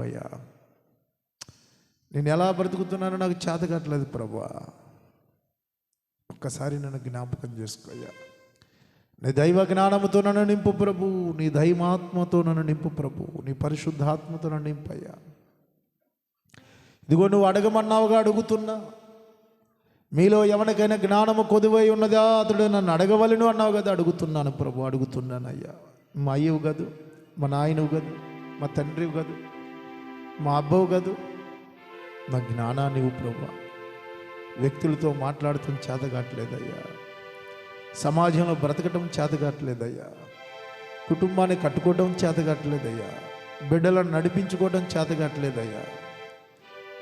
అయ్యా నేను ఎలా బ్రతుకుతున్నానో నాకు చేత ప్రభా. ఒక్కసారి నన్ను జ్ఞాపకం చేసుకోయ్యా నీ దైవ జ్ఞానముతో నన్ను నింపు ప్రభు. నీ దైవాత్మతో నన్ను నింపు ప్రభు. నీ పరిశుద్ధాత్మతో నన్ను నింపయ్యా ఇదిగో నువ్వు అడగమన్నావుగా అడుగుతున్నా. మీలో ఎవరికైనా జ్ఞానము కొదువై ఉన్నదా? అతడు నన్ను అడగవలను అన్నావు కదా అడుగుతున్నాను ప్రభు అడుగుతున్నాను అయ్యా. మా అయ్యవు కదూ మా నాయనవు కదూ మా తండ్రివి కదూ మా అబ్బవు కాదు? నా జ్ఞానాన్ని ప్రభా వ్యక్తులతో మాట్లాడటం చేతగాట్లేదయ్యా. సమాజంలో బ్రతకటం చేతగాట్లేదయ్యా. కుటుంబాన్ని కట్టుకోవడం చేతగాట్లేదయ్యా. బిడ్డలను నడిపించుకోవడం చేతగాట్లేదయ్యా.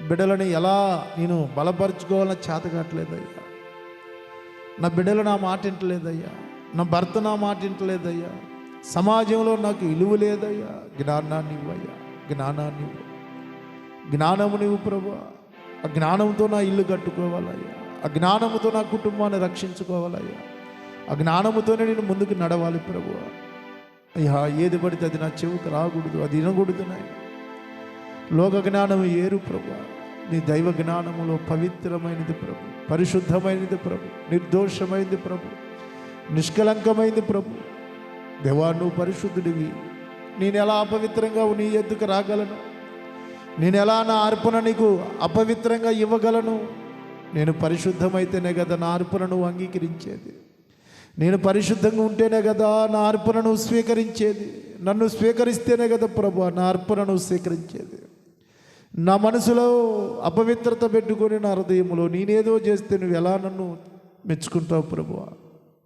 బిడ్డలని ఎలా నేను బలపరుచుకోవాలని చేతగాట్లేదయ్యా. నా బిడ్డలు నా మాట వింటలేదయ్యా. నా భర్త నా మాట వింటలేదయ్యా. సమాజంలో నాకు విలువ లేదయ్యా. జ్ఞానాన్ని ఇవ్వయ్యా జ్ఞానాన్ని ఇవ్వ జ్ఞానము నీవు ప్రభు. ఆ జ్ఞానంతో నా ఇల్లు కట్టుకోవాలయ్యా. ఆ జ్ఞానముతో నా కుటుంబాన్ని రక్షించుకోవాలయ్యా. ఆ జ్ఞానముతోనే నేను ముందుకు నడవాలి ప్రభు. అయ్యా ఏది పడితే అది నా చెవికి రాకూడదు అది వినకూడదు నాయన. లోక జ్ఞానం ఏరు ప్రభు. నీ దైవ జ్ఞానములో పవిత్రమైనది ప్రభు. పరిశుద్ధమైనది ప్రభు. నిర్దోషమైనది ప్రభు. నిష్కలంకమైనది ప్రభు. దేవా నువ్వు పరిశుద్ధుడివి. నేను ఎలా అపవిత్రంగా నీ ఎద్దుకు రాగలను? నేను ఎలా నా అర్పణ నీకు అపవిత్రంగా ఇవ్వగలను? నేను పరిశుద్ధమైతేనే కదా నా అర్పణను అంగీకరించేది. నేను పరిశుద్ధంగా ఉంటేనే కదా నా అర్పణను స్వీకరించేది. నన్ను స్వీకరిస్తేనే కదా ప్రభు నా అర్పణను స్వీకరించేది. నా మనసులో అపవిత్రత పెట్టుకొని నా హృదయంలో నేనేదో చేస్తే నువ్వు ఎలా నన్ను మెచ్చుకుంటావు ప్రభు?